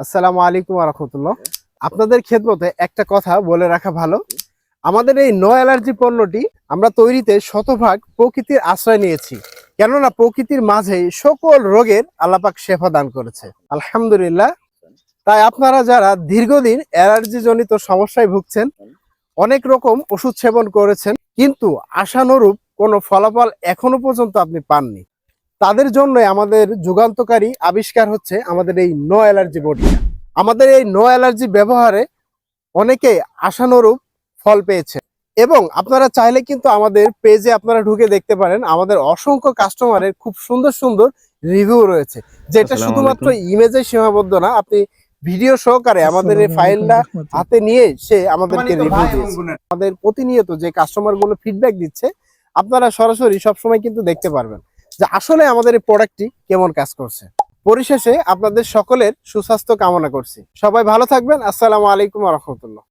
আসসালামু আলাইকুম রহমতুল্লাহ। আপনাদের খেদমতে একটা কথা বলে রাখা ভালো। আমাদের এই নো অ্যালার্জি পণ্যটি আমরা তৈরিতে শতভাগ প্রকৃতির আশ্রয় নিয়েছি। কেননা প্রকৃতির মাঝে সকল রোগের আল্লাপাক শেফা দান করেছে। আলহামদুলিল্লাহ। তাই আপনারা যারা দীর্ঘদিন অ্যালার্জি জনিত সমস্যায় ভুগছেন, অনেক রকম ওষুধ সেবন করেছেন, কিন্তু আশানুরূপ কোনো ফলাফল এখনও পর্যন্ত আপনি পাননি। তাদের জন্য আমাদের যুগান্তকারী আবিষ্কার হচ্ছে আমাদের এই নো অ্যালার্জি বডিটা আমাদের এই নো অ্যালার্জি ব্যবহারে অনেকে আশানুরূপ ফল পেয়েছে। এবং আপনারা চাইলে কিন্তু আমাদের পেজে আপনারা ঢুকে দেখতে পারেন আমাদের অসংখ্য কাস্টমারের খুব সুন্দর সুন্দর রিভিউ রয়েছে। যেটা শুধুমাত্র ইমেজে সীমাবদ্ধ না আপনি ভিডিও সহকারে আমাদের এই ফাইলটা হাতে নিয়ে সে আমাদেরকে রিভিউ দিয়েছে। আমাদের প্রতিনিয়ত যে কাস্টমারগুলো ফিডব্যাক দিচ্ছে আপনারা সরাসরি সবসময় কিন্তু দেখতে পারবেন। যে আসলে আমাদের এই প্রোডাক্টটি কেমন কাজ করছে। পরিশেষে আপনাদের সকলের সুস্বাস্থ্য কামনা করছি। সবাই ভালো থাকবেন। আসসালামু আলাইকুম রহমতুল্লাহ।